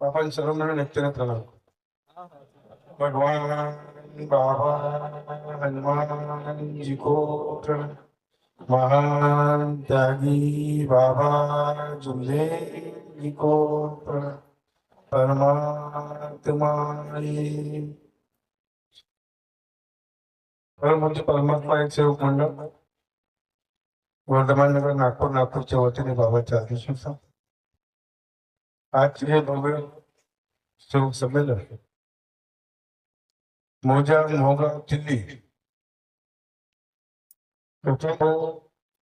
आपण सर्व मिळून एकट्याने प्रणाम. भगवान बाबा हनुमान जी को महान त्यागी बाबा जुले जी. को प्रणाम परमात्मा म्हणजे परमात्मा एक सेवक मंडळ वर्धमान नगर नागपूर नागपूरच्या वतीने बाबाच्या आदेशाचा आज हे भव्य सेवक संमेलन मोजा मोहगाव दिल्ली प्रथम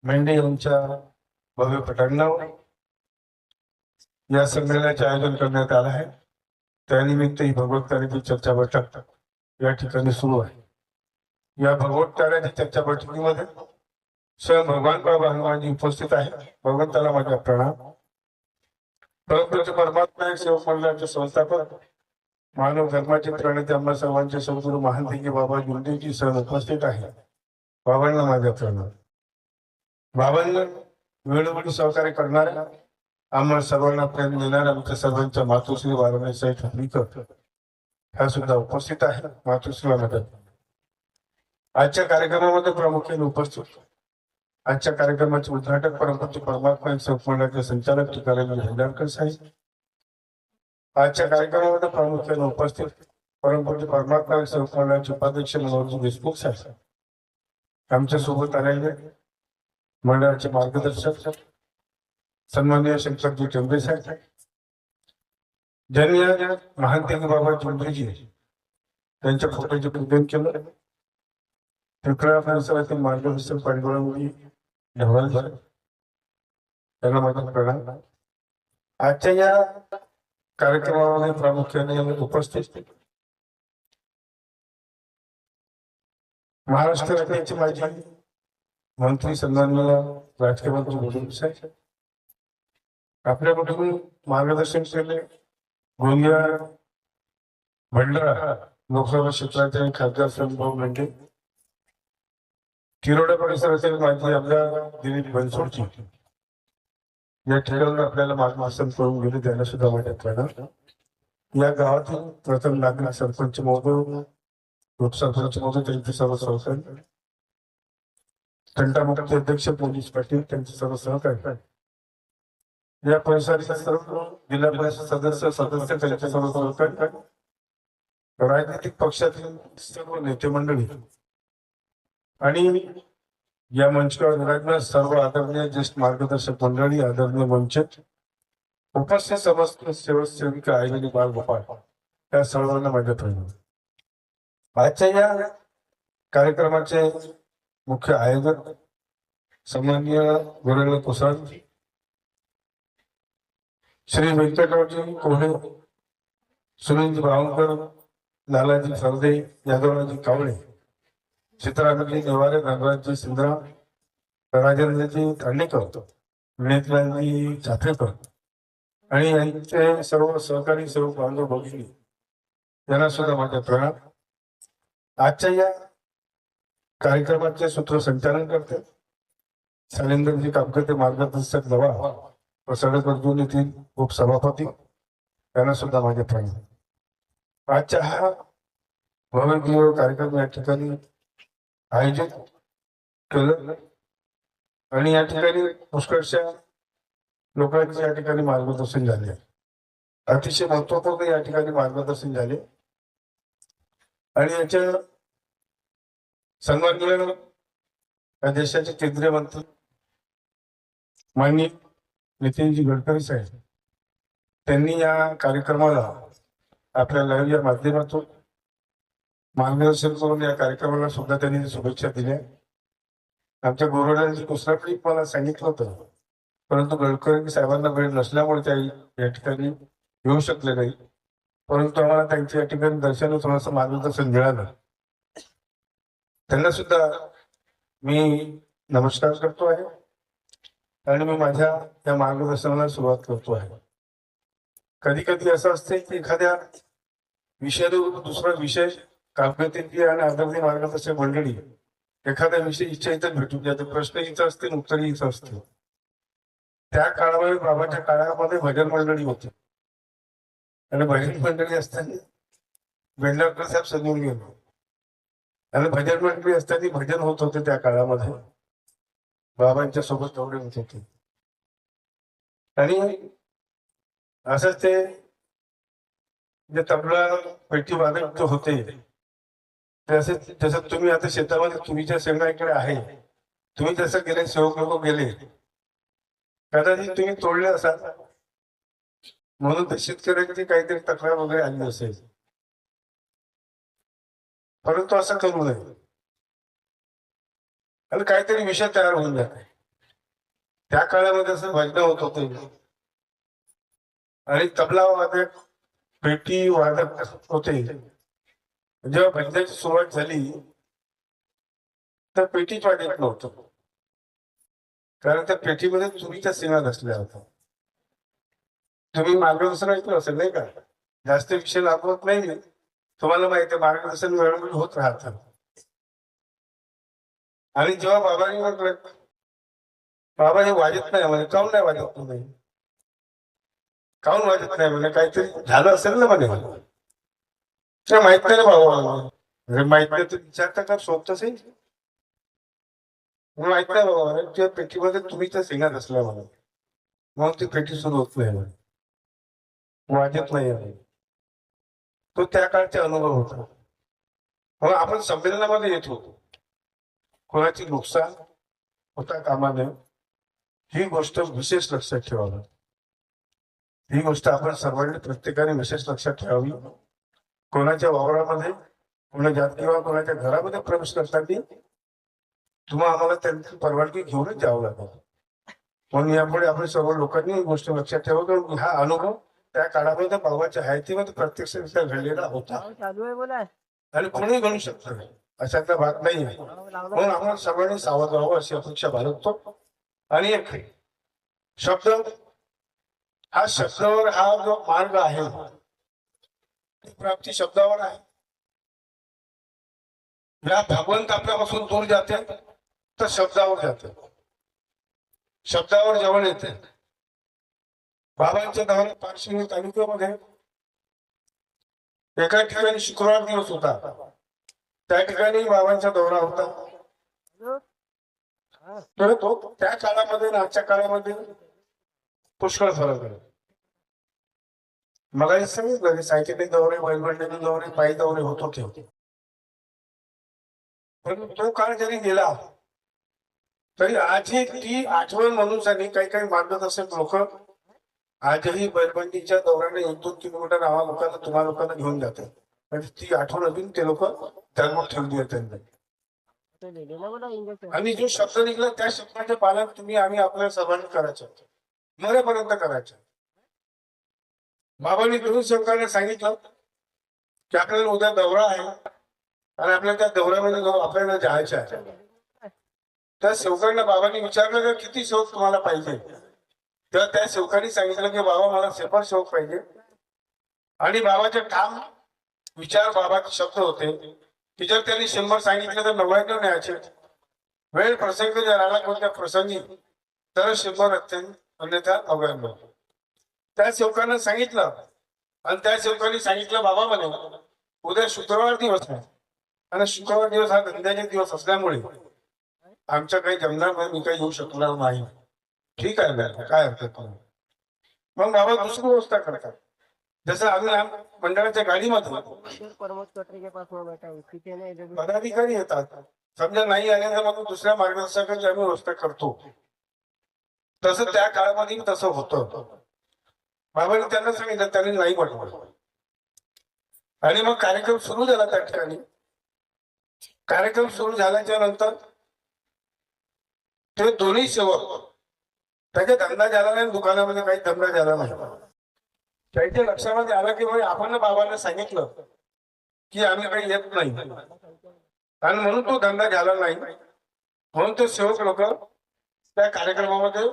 मेंढे यांच्या भव्य पटांगणावर या संमेलनाचे आयोजन करण्यात आलं आहे त्यानिमित्त ही भगवत चर्चा बैठक या ठिकाणी सुरू आहे या भगवत्कार्याच्या चर्चा बैठकीमध्ये स्वयं भगवान बाबा हनुमानजी उपस्थित आहे भगवंताला माझा प्रणाम परंतु परमात्मा एक सेवक मंडळाचे संस्थापक. मानव धर्माचे प्रणेते आम्हा सर्वांचे सद्गुरु महान बाबा गुरुदेवजी सण उपस्थित आहे. बाबांना माझा प्रणाम बाबांना वेळोवेळी सहकार्य करणाऱ्या आम्हा सर्वांना प्रेम देणाऱ्या आमच्या सर्वांच्या मातोश्री वारणे साहेब ह्या सुद्धा उपस्थित आहे मातोश्रीला मदत. आजच्या कार्यक्रमामध्ये प्रामुख्याने उपस्थित आजच्या कार्यक्रमाचे उद्घाटक परमपूज्य परमात्मा संपूर्णाचे संचालक तुकाराम हंडारकर साहेब. आजच्या कार्यक्रमामध्ये प्रामुख्याने उपस्थित परमपूज्य परमात्मा संपूर्णाचे उपाध्यक्ष मनोहरजी देशमुख साहेब. आमच्यासोबत आलेले मंडळाचे मार्गदर्शक सन्माननीय शंकरजी चंद्रे साहेब. ज्यांनी आज महान तेग बाबा चौधरीजी त्यांच्या फोटोचे पूजन केलं. तिकडे परिसरातील मार्गदर्शक पांडुरंगी ढवळ त्यांना आजच्या या कार्यक्रमामध्ये प्रामुख्याने उपस्थित महाराष्ट्र राज्याचे माजी मंत्री सन्मान्य राजकीय मंत्री मोदी साहेब. आपल्याकडून मार्गदर्शन केले. गोंदिया भंडारा लोकसभा क्षेत्राचे खासदार संभाऊ मेंढे तिरोडा परिसरातील माहिती आपल्या दिलीप बनसोडची. या ठिकाणी आपल्याला मार्गदर्शन करून गेले त्यांना सुद्धा माझ्या प्रणाम या गावातील प्रथम नागरिक सरपंच महोदय उपसरपंच महोदय त्यांचे सर्व सहकारी. तंटामुक्ती अध्यक्ष पोलीस पाटील त्यांचे सर्व सहकारी. या परिसरातील सर्व जिल्हा परिषद सदस्य सदस्य त्यांचे सर्व सहकारी. राजनैतिक पक्षातील सर्व नेते मंडळी. आणि या मंचावर विराजमान सर्व आदरणीय ज्येष्ठ मार्गदर्शक मंडळी आदरणीय मंच उपस्थित समस्त सेवक सेविका आई आणि बालगोपाळ त्या सर्वांना माझ्या प्रणाम आजच्या या कार्यक्रमाचे मुख्य आयोजक सन्माननीय गुरुदेव कुसळ श्री व्यंकटरावजी कोहळे सुनीलजी ब्रावणकर लालाजी सरदे यादवराजी कावळे चित्रांगली नेवारे धनराजजी सिंद्रा राजेंद्रजी खांडेकर विनेतराजी चाफेकर आणि यांचे सर्व सहकारी सर्व बांधव भगिनी यांना सुद्धा माझ्या प्रणाम. आजच्या या कार्यक्रमाचे सूत्रसंचालन करते. शैलेंद्रजी कामकर्ते मार्गदर्शक दवा व सडक अर्जुन येथील उपसभापती यांना सुद्धा माझे प्रणाम. आजच्या हा भव्य कार्यक्रम या ठिकाणी आयोजित केलं. आणि या ठिकाणी पुष्कळशा लोकांचे या ठिकाणी मार्गदर्शन झाले. अतिशय महत्त्वपूर्ण या ठिकाणी मार्गदर्शन झाले. आणि याच्या सन्माननीय या देशाचे केंद्रीय मंत्री माननीय नितीनजी गडकरी साहेब त्यांनी या कार्यक्रमाला आपल्या लाईव्ह या माध्यमातून मार्गदर्शन करून या कार्यक्रमाला सुद्धा त्यांनी शुभेच्छा दिल्या. आमच्या गोरवड्यांची दुसरा क्लिप मला सांगितलं होतं. परंतु गडकरी साहेबांना वेळ नसल्यामुळे त्या या ठिकाणी येऊ शकले नाही. परंतु आम्हाला त्यांच्या या ठिकाणी दर्शन थोडंसं मार्गदर्शन मिळालं. त्यांना सुद्धा मी नमस्कार करतो आहे. आणि मी माझ्या या मार्गदर्शनाला सुरुवात करतो आहे. कधी कधी असं असते की एखाद्या विषयावर दुसरा विषय कामकाजी आणि आदरणीय मार्गदर्शक मंडळी एखाद्या विषयी इच्छा इथं भेटून जाते प्रश्न इथं असतील उत्तर इथं असते त्या काळामध्ये बाबाच्या काळामध्ये भजन मंडळी होती. आणि भजन मंडळी असताना भेंडारकर साहेब समजून गेलो. आणि भजन मंडळी असताना भजन होत होते त्या काळामध्ये. बाबांच्या सोबत तेवढे होत होते. आणि असंच ते जे तबला पेटी वादक होते ते जसं तुम्ही आता शेतामध्ये तुरीच्या शेंगा इकडे आहे तुम्ही जसं गेले सेवक लोक गेले कदाचित तुम्ही तोडले असाल. म्हणून ते शेतकऱ्याची काहीतरी तक्रार वगैरे आली असेल. परंतु असं करू नये. आणि काहीतरी विषय तयार होऊन जाते. त्या काळामध्ये असं भजन होत होते. आणि तबला वादक पेटी वादक होते. जेव्हा भजनाची सुरुवात झाली तर पेटीच वाटत नव्हतं. कारण त्या पेटीमध्ये चुरीच्या सीमा नसल्या होत्या तुम्ही मार्गदर्शन ऐकलं असेल नाही का? जास्त विषय लाभवत नाही तुम्हाला माहिती मार्गदर्शन वेळोवेळी होत राहतं. आणि जेव्हा बाबांनी म्हटलं बाबा हे वाजत नाही म्हणे. काऊन नाही वाजत नाही काऊन वाजत नाही म्हणे? काहीतरी झालं असेल ना म्हणे. ते माहीत नाही ना बाबा मला. अरे माहीत नाही तर विचारता का सोबतच आहे माहीत नाही भाऊ अरे तुझ्या पेटीमध्ये तुम्ही त्या सिंगात असल्या मला मग ती पेटी सुरू होत नाही मला वाजत नाही तो त्या काळचा अनुभव होता. मग आपण संमेलनामध्ये येत होतो. कोणाची नुकसान होता कामा नये. ही गोष्ट विशेष लक्षात ठेवावी. ही गोष्ट आपण सर्वांनी प्रत्येकाने विशेष लक्षात ठेवावी. कोणाच्या वावरामध्ये कोणाच्या किंवा कोणाच्या घरामध्ये प्रवेश करताना तुम्हाला आम्हाला त्यांची परवानगी घेऊनच जावं लागेल. म्हणून यापुढे आपण सर्व लोकांनी ही गोष्ट लक्षात ठेवा कारण हा अनुभव त्या काळामध्ये बाबाच्या हयातीमध्ये प्रत्यक्षरित्या घडलेला होता. आणि कोणी घडू शकतं अशातला भाग नाही आहे. म्हणून आपण सर्वांनी सावध राहावं अशी अपेक्षा बाळगतो. आणि एक शब्द हा शब्दावर हा जो मार्ग आहे प्राप्ती शब्दावर आहे. ज्या भगवंत आपल्यापासून दूर जाते तर शब्दावर जाते. शब्दावर जेवण येते. बाबांच्या दवाने पार्श्वनी तालुक्यामध्ये एका ठिकाणी शुक्रवार दिवस होता. त्या ठिकाणी बाबांचा दौरा होता. तर तो त्या काळामध्ये आजच्या काळामध्ये पुष्कळ फरक आहे. मला हे सांगितलं की सायकेटिक दौरे बैलबंडीचे दौरे पायी दौरे होत होते. परंतु तो काळ जरी गेला तरी आजही ती आठवण माणूसांनी काही काही काही असेल लोक आजही बैलबंडीच्या दौऱ्याने एक दोन किलोमीटर आम्हा लोकांना तुम्हा लोकांना घेऊन जातात. म्हणजे ती आठवण अजून ते लोक धर्म ठेवली आहे त्यांनी. आणि जो शब्द निघला त्या शब्दाचे पालन तुम्ही आम्ही आपल्या सर्वांनी करायचं. मरेपर्यंत करायचं. बाबांनी गुरु सेवकांना सांगितलं की आपल्याला उद्या दौरा आहे आणि आपल्याला त्या दौऱ्यामध्ये जाऊन आपल्याला जायचं आहे. त्या सेवकांना बाबांनी विचारलं की किती सेवक तुम्हाला पाहिजे? तेव्हा त्या सेवकांनी सांगितलं की बाबा मला सेपर सेवक पाहिजे. आणि बाबाचे ठाम विचार बाबाचे शब्द होते. की जर त्यांनी शंभर सांगितले तर नव्याण्णव न्यायचे. वेळ प्रसंग जर आला कोणत्या प्रसंगी तर शंभर अत्यंत अन्यथा नव्याण्णव त्या सेवकांना सांगितलं. आणि त्या सेवकांनी सांगितलं बाबा म्हणे उद्या शुक्रवार दिवस आहे. आणि शुक्रवार दिवस हा धंद्याचे दिवस असल्यामुळे आमच्या काही जमणार मी काही येऊ शकणार नाही. ठीक आहे मॅडम काय हरकत नाही. मग बाबा दुसरी व्यवस्था करतात. जसं आम्ही मंडळाच्या गाडीमध्ये पदाधिकारी येतात. समजा नाही आले तर मग दुसऱ्या मार्गदर्शकाची आम्ही व्यवस्था करतो. तसं त्या काळामध्ये तसं होतं. बाबांनी त्यांना सांगितलं त्यांनी नाही म्हटलं आणि मग कार्यक्रम सुरू झाला त्या ठिकाणी. कार्यक्रम सुरू झाल्याच्यानंतर ते दोन्ही सेवक त्याचा धंदा झाला नाही दुकानामध्ये काही धंदा झाला नाही. त्याच्या लक्षामध्ये आलं की म्हणजे आपण बाबांना सांगितलं की आम्ही काही येत नाही. आणि म्हणून तो धंदा झाला नाही. म्हणून तो सेवक लोक त्या कार्यक्रमामध्ये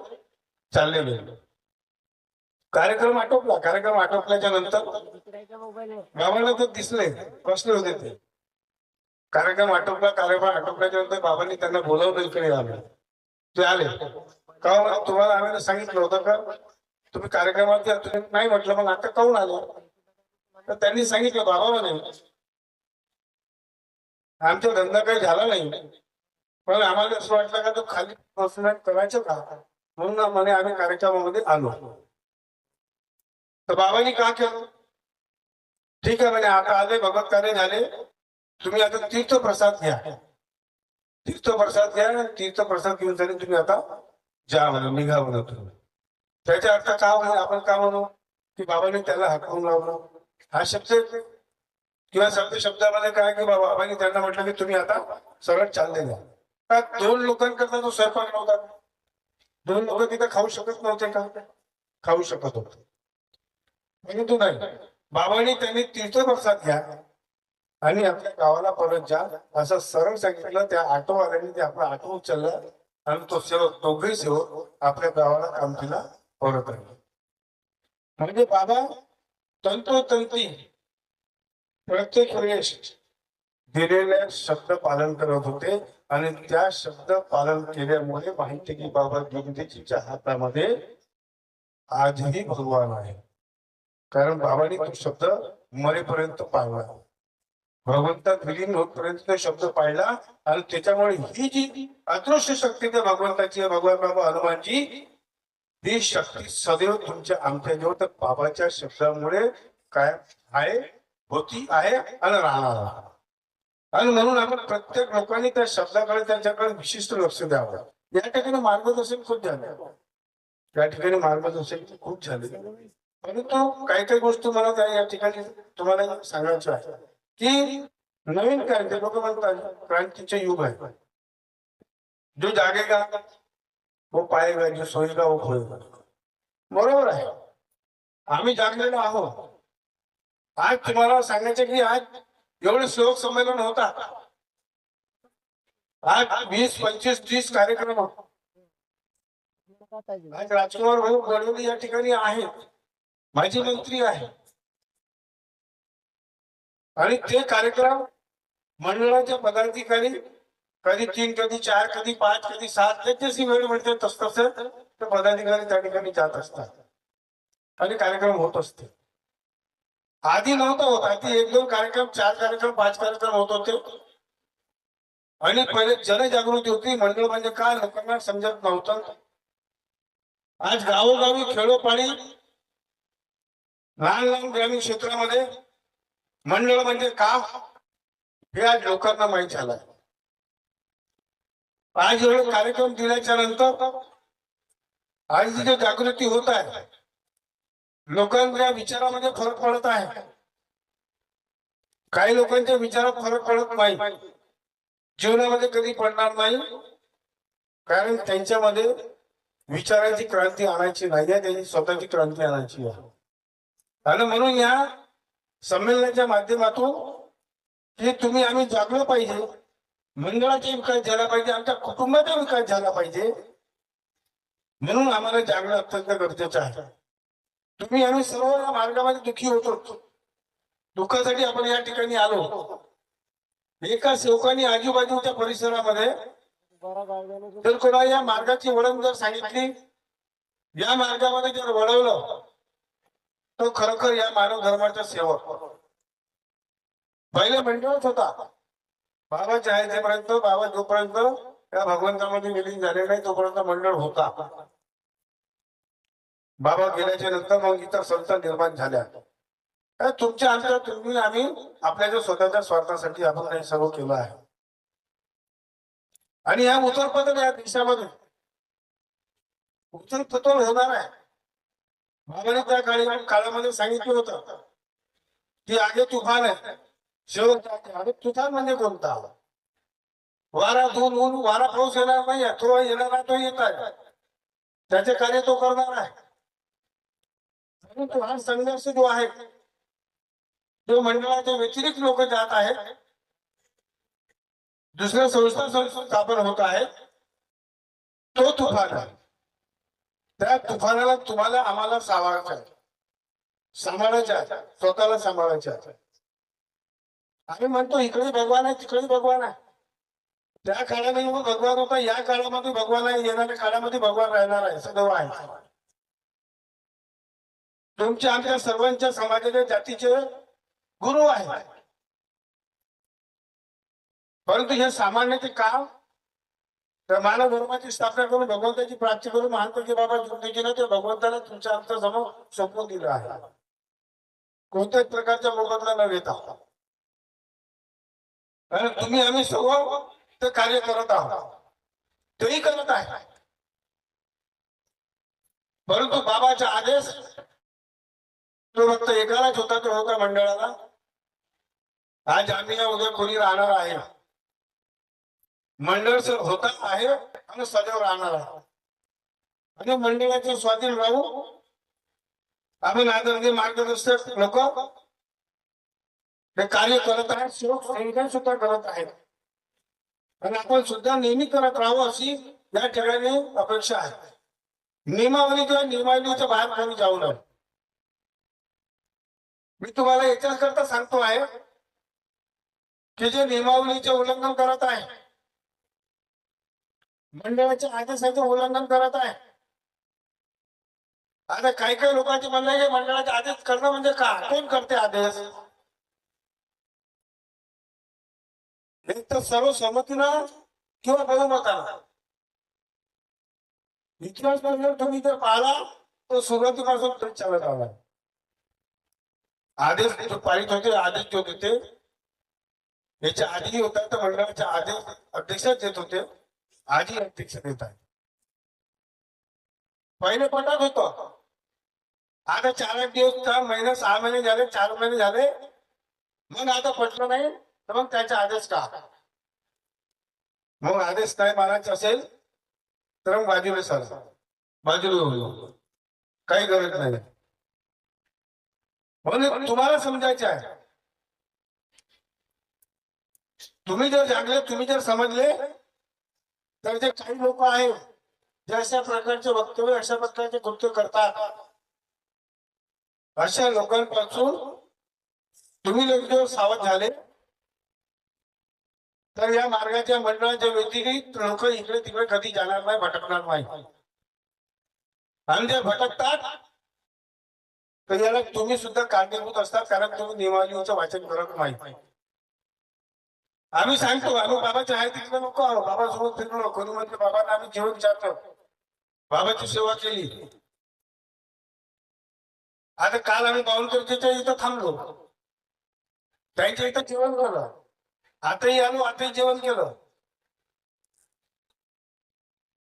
चालले गेले कार्यक्रम आटोपला कार्यक्रम आटोपल्याच्या नंतर बाबांना तर दिसले कसले होते ते. कार्यक्रम आटोपला कार्यक्रम आटोपल्याच्या नंतर बाबांनी त्यांना बोलावलं इकडे आले ते आले. का हो, तुम्हाला आम्ही सांगितलं होतं का? तुम्ही कार्यक्रमात नाही म्हटलं मग आता काऊन आलो? तर त्यांनी सांगितलं बाबा म्हणे आमचा धंदा काही झाला नाही. पण आम्हाला असं वाटलं का तो खाली करायचं का? म्हणून म्हणे आम्ही कार्यक्रमामध्ये आलो. तर बाबांनी का केलं? ठीक आहे म्हणे आता आले भगवत कार्य झाले. तुम्ही आता तीर्थ प्रसाद घ्या. तीर्थ प्रसाद घ्या तीर्थ प्रसाद घेऊन झाले तुम्ही आता जा म्हणा निघा म्हणा तुम्ही. त्याच्या अर्थ का म्हणे आपण का म्हणू? की बाबांनी त्याला हकवून लावलं. हा शब्द किंवा शब्द शब्दामध्ये काय की बाबा बाबांनी त्यांना म्हटलं की तुम्ही आता सरळ चालले द्या का दोन लोकांकरता तो स्वयंपाक नव्हता? दोन लोक तिथे खाऊ शकत नव्हते का? खाऊ शकत होते. परंतु नाही. बाबांनी त्यांनी तीर्थप्रसाद घ्या आणि आपल्या गावाला परत जा. असं सरळ सांगितलं त्या ऑटोवाल्याने ते आपला ऑटो उचलला आणि तो सेव दोघे सेवक आपल्या गावाला कामठीला परत आले. म्हणजे बाबा तंतोतंती प्रत्येक वेळेस दिलेल्या शब्द पालन करत होते आणि त्या शब्द पालन केल्यामुळे माहिती की बाबा गिरदीच्या हातामध्ये आजही भगवान आहे. कारण बाबांनी तो शब्द मरेपर्यंत पाहिला भगवंतात विलीन होतपर्यंत तो शब्द पाहिला आणि त्याच्यामुळे ही जी अदृश्य शक्ती त्या भगवंताची भगवान बाबा हनुमानची ही शक्ती सदैव तुमच्या आमच्या जवळ तर बाबाच्या शब्दामुळे काय आहे होती आहे आणि राहणार आणि म्हणून आपण प्रत्येक लोकांनी त्या शब्दाकडे त्यांच्याकडे विशिष्ट लक्ष द्यावं. या ठिकाणी मार्गदर्शन खूप झाले. या ठिकाणी मार्गदर्शन खूप झाले. परंतु काही काही गोष्टी मला त्या या ठिकाणी तुम्हाला सांगायचं आहे. की नवीन क्रांती लोक म्हणतात क्रांतीचे युग आहे. जो जागेगा वो पाएगा जो सोएगा वो खोएगा. बरोबर आहे. आम्ही जागलेलो आहोत. आज तुम्हाला सांगायचं की आज एवढे श्लोक संमेलन होता. आज वीस पंचवीस तीस कार्यक्रम. आज राजकुमार भाऊ गडवली या ठिकाणी आहेत. माजी मंत्री आहे. आणि ते कार्यक्रम मंडळाच्या पदाधिकारी कधी तीन कधी चार कधी पाच कधी सात जशी वेळ मिळते तस तस ते पदाधिकारी त्या ठिकाणी जात असतात. आणि कार्यक्रम होत असते. आधी नव्हतं होत. आधी एक दोन कार्यक्रम चार कार्यक्रम पाच कार्यक्रम होत होते. आणि पहिले जनजागृती होती. मंडळ म्हणजे काय लोकांना समजत नव्हतं. आज गावोगावी खेडोपाडी लहान लहान ग्रामीण क्षेत्रामध्ये मंडळ म्हणजे का हे आज लोकांना माहीत झालं आज एवढे कार्यक्रम दिल्याच्या नंतर आज जी जी जागृती होत आहे लोकांच्या विचारामध्ये फरक पडत आहे. काही लोकांच्या विचारात फरक पडत नाही. जीवनामध्ये कधी पडणार नाही. कारण त्यांच्यामध्ये विचारांची क्रांती आणायची नाही आहे त्यांची स्वतःची क्रांती आणायची आहे. आणि म्हणून या संमेलनाच्या माध्यमातून हे तुम्ही आम्ही जागलो पाहिजे. मंडळाचा विकास झाला पाहिजे आमच्या कुटुंबाचा विकास झाला पाहिजे. म्हणून आम्हाला जागणं अत्यंत गरजेचं आहे. तुम्ही आम्ही सर्व या मार्गामध्ये दुःखी होतो. दुःखासाठी आपण या ठिकाणी आलो. एका सेवकाने आजूबाजूच्या परिसरामध्ये जर कोणा या मार्गाची वळण जर सांगितली या मार्गामध्ये जर वळवलं तो खरोखर या मानव धर्माचा सेवक. पहिला मंडळच होता. बाबा जायचेपर्यंत बाबा जोपर्यंत त्या भगवंतामध्ये विलीन झाले नाही तोपर्यंत मंडळ होता. बाबा गेल्याच्यानंतर मग इतर संस्था निर्माण झाल्या. तुमच्या आमच्या तुम्ही आम्ही आपल्या स्वतःच्या स्वार्थासाठी आपण हे सर्व केलं आहे. आणि या उतरपतन या देशामध्ये. उतरपतन होणार आहे. बाबाने त्या काळी काळामध्ये सांगितलं होतं की आगे तुफान आहे. शेवट आणि तुफान म्हणजे कोणता? वारा धुवून ऊन वारा पाऊस येणार नाही तो येणार आहे तो येत आहे. त्याचे कार्य तो करणार आहे. परंतु हा संघर्ष जो आहे तो मंडळाच्या व्यतिरिक्त लोक जात आहेत. दुसऱ्या संस्था संस्था स्थापन होत आहे तो तुफान आहे. त्या तुफानाला तुम्हाला आम्हाला सावरायचा आहे. सांभाळायचं आहे. स्वतःला सांभाळायचं आहे. आम्ही म्हणतो इकडे भगवान आहे तिकडे भगवान आहे. त्या काळामध्ये मग भगवान होता या काळामध्ये भगवान आहे येणाऱ्या काळामध्ये भगवान राहणार आहे सदैव आहे तुमच्या आमच्या सर्वांच्या समाजाच्या जातीचे गुरु आहे परंतु हे सामान्य ते काम तर मानव धर्माची स्थापना करून भगवंताची प्राप्ती करून मानतो की बाबा जिंदगीनं ते भगवंताला तुमच्या आमच्यासमोर सोपवून दिलं आहे. कोणत्याच प्रकारच्या मोबदला न घेता. आणि तुम्ही आम्ही सर्व ते कार्य करत आहोत. तेही करत आहे. परंतु बाबाचा आदेश तो फक्त एकालाच होता तो होता मंडळाला. आज आम्ही उद्या कोणी राहणार आहे. मंडळ होता आहे आणि सदैव राहणार आहे आणि मंडळाचे स्वाधीन राहू आम्ही नागरिक मार्गदर्शक लोक. हे कार्य करत आहेत सेवक सुद्धा करत आहेत. आणि आपण सुद्धा नेहमी करत राहू अशी या ठिकाणी अपेक्षा आहे. नियमावली किंवा नियमावलीच्या बाहेर कोणी जाऊ नये. मी तुम्हाला याच्याच करता सांगतो आहे की जे नियमावलीचे उल्लंघन करत आहे मंडळाच्या आदेशाचं उल्लंघन करत आहे. आता काही काही लोकांचे म्हणणं आहे की मंडळाचे आदेश करणं म्हणजे का? कोण करते आदेश? एक तर सर्व सहमतीनं किंवा बहुमतानं इतिहास तुम्ही जर पाहिला तो सुरुवातीपासून तो चालत आला. आदेश पारित होते आदेश देत होते याच्या आधी होता तर मंडळाचे आदेश अध्यक्षच देत होते. आधी अध्यक्ष देत आहे पहिले पटत होतो. आता चार एक दिवस चार महिने सहा महिने झाले चार महिने झाले. मग आता पटलं नाही तर मग त्याचा आदेश का? मग आदेश नाही मानायचा असेल तर मग बाजूला सर बाजूला काही गरज नाही. म्हणून तुम्हाला समजायचे आहे. तुम्ही जर जागले तुम्ही जर समजले तर जे काही लोक आहेत जे अशा प्रकारचे वक्तव्य अशा प्रकारचे कृत्य करतात. अशा लोकांपासून तुम्ही लोक जर सावध झाले तर या मार्गाच्या मंडळाच्या व्यतिरिक्त लोक इकडे तिकडे कधी जाणार नाही भटकणार नाही. आणि जे भटकतात तर याला तुम्ही सुद्धा कारणीभूत असतात कारण तुम्ही नियमावलीचं वाचन करत नाही. आम्ही सांगतो आम्ही बाबाच्या आहे तिकडे नको आहो. बाबासोबत फिरलो कोणी म्हणजे बाबांना आम्ही जेवण जातो. बाबाची सेवा केली. आता काल आम्ही बावनकरच्या इथं थांबलो. त्यांच्या इथं जेवण झालं. आताही आलो आताही जेवण केलं.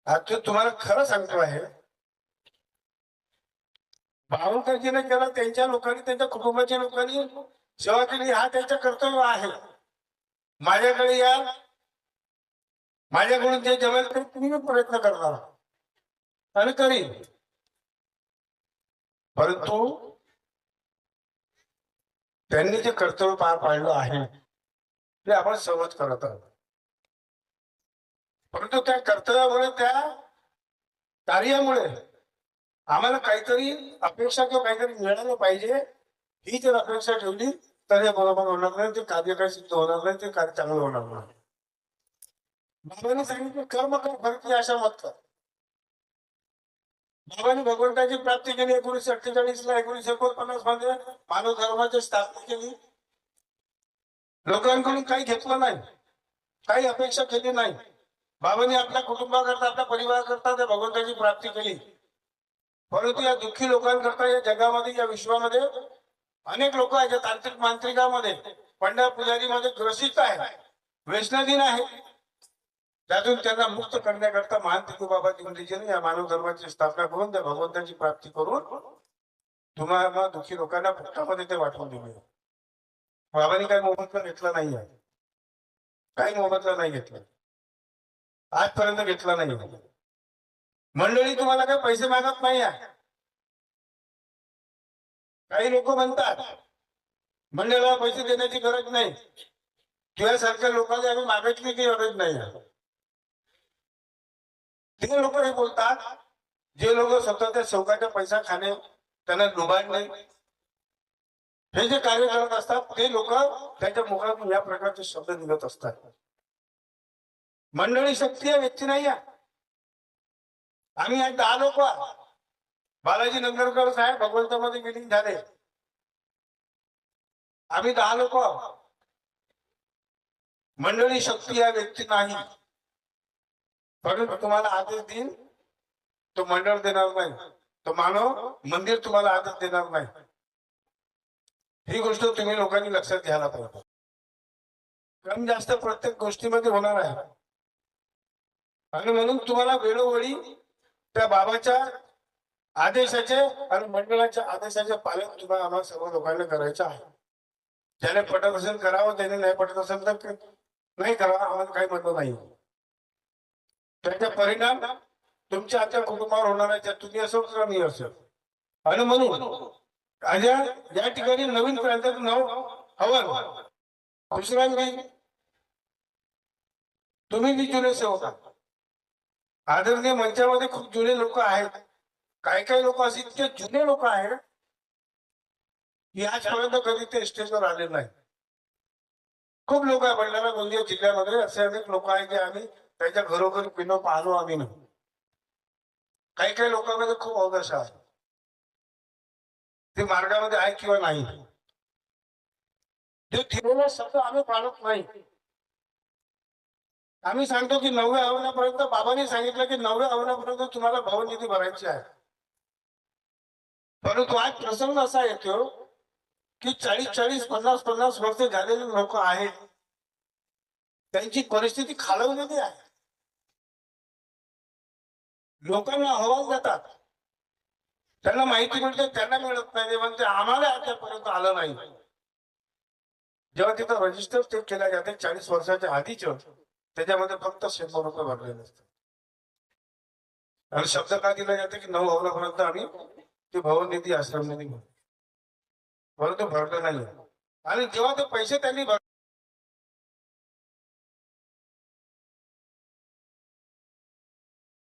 आता तुम्हाला खरं सांगतो आहे बावनकरजीने केलं त्यांच्या लोकांनी त्यांच्या कुटुंबाच्या लोकांनी सेवा केली. हा त्यांचा कर्तव्य आहे. माझ्याकडे या. माझ्याकडून जे जमेल ते तुम्ही प्रयत्न करणार. आणि करीन. परंतु त्यांनी जे कर्तव्य पार पाडलं आहे ते आपण सहज करत आहोत. परंतु त्या कर्तव्यामुळे त्या कार्यामुळे आम्हाला काहीतरी अपेक्षा किंवा काहीतरी मिळालं पाहिजे ही जर अपेक्षा ठेवली तर हे बरोबर होणार नाही ते कार्य काय सिद्ध होणार नाही ते कार्य चांगलं होणार नाही. बाबाने सांगितलं कर्म कर फरकी अशा मत कर. बाबाने भगवंताची प्राप्ती केली एकोणीशे अठ्ठेचाळीस ला एकोणीशे एकोणपन्नासमध्ये मानव धर्माची स्थापना केली. लोकांकडून काही घेतलं नाही काही अपेक्षा केली नाही. बाबाने आपल्या कुटुंबाकरता आपल्या परिवाराकरता त्या भगवंताची प्राप्ती केली. परंतु या दुःखी लोकांकरता या जगामध्ये या विश्वामध्ये अनेक लोक आहेत जे तांत्रिक मांत्रिकामध्ये पंढर पुजारीमध्ये ग्रसित आहे वैष्णवीन आहे त्यातून त्यांना मुक्त करण्याकरता महान तुकोबाबा दिंडीजीने या मानव धर्माची स्थापना करून त्या भगवंताची प्राप्ती करून तुम्हाला दुःखी लोकांना भक्तामध्ये ते वाटून दिले. बाबांनी काही मोबदला घेतला नाही आहे काही मोबदला नाही घेतला. आजपर्यंत घेतला नाही. मंडळी तुम्हाला काही पैसे मागत नाही आहे काही लोक म्हणतात मंडळाला पैसे देण्याची गरज नाही. किंवा सारख्या लोकांना आम्ही मागायची की गरज नाही. ते लोक हे बोलतात जे लोक स्वतःच्या शौकाच्या पैसा खाणे त्यांना डुबाडणे हे जे कार्य करत असतात ते लोक त्यांच्या मुखातून या प्रकारचे शब्द निघत असतात. मंडळी शक्ती आहे व्यक्ती नाही आम्ही आज दहा लोक आहोत. बालाजी नंदरकर साहेब भगवंतामध्ये मिटिंग झाले. आम्ही दहा लोक मंडळी शक्ती या व्यक्ती नाही. परंतु तुम्हाला आदेश देईन तो मंडळ देणार नाही. तो मानव मंदिर तुम्हाला आदेश देणार नाही. ही गोष्ट तुम्ही लोकांनी लक्षात घ्यायला पाहिजे. कमी जास्त प्रत्येक गोष्टीमध्ये होणार आहे. आणि म्हणून तुम्हाला वेळोवेळी त्या बाबाच्या आदेशाचे आणि मंडळाच्या आदेशाचे पालन सुद्धा आम्हाला सर्व लोकांना करायचं आहे. ज्याने पटत असेल करावं त्याने नाही पटत असेल तर नाही करावं आम्हाला काही म्हणणं नाही. त्याचा परिणाम तुमच्या आजच्या कुटुंबावर होणार आहे त्या तुम्ही असो किंवा मी असेल आणि म्हणून आज या ठिकाणी नवीन प्रांताचं नाव हवं. दुसरा नाही. तुम्ही बी जुने सेवक आदरणीय मंचामध्ये खूप जुने लोक आहेत. काही काही लोक असे इतके जुने लोक आहेत की आजपर्यंत कधी ते स्टेजवर आले नाही खूप लोक आहे भंडारा गोंदिया जिल्ह्यामध्ये असे अनेक लोक आहेत जे आम्ही त्यांच्या घरोघरी पिणं पाहलो आम्ही नाही. काही काही लोकांमध्ये खूप अवकाश आहे. ते मार्गामध्ये आहे किंवा नाही. ते ठेवलेला शब्द आम्ही पाळत नाही. आम्ही सांगतो की नवव्या आव्हानापर्यंत बाबांनी सांगितलं की नवव्या आव्हानापर्यंत तुम्हाला भवनिधी भरायची आहे. परंतु आज प्रसंग असा येतो की चाळीस चाळीस पन्नास पन्नास वर्ष झालेले लोक आहेत. त्यांची परिस्थिती खालवलेली आहे. लोकांना अहवाल देतात. त्यांना माहिती मिळते त्यांना मिळत नाही म्हणजे म्हणते आम्हाला आतापर्यंत आलं नाही. जेव्हा तिथं रजिस्टर चेक केल्या जाते चाळीस वर्षाच्या आधीच त्याच्यामध्ये फक्त शंभर रुपये भरलेले असतात. आणि शब्द का दिला जाते की नऊ हवलापर्यंत आम्ही ते भवन निधी आश्रम निधी म्हणू परंतु भरलं नाही आणि जेव्हा ते पैसे त्यांनी भर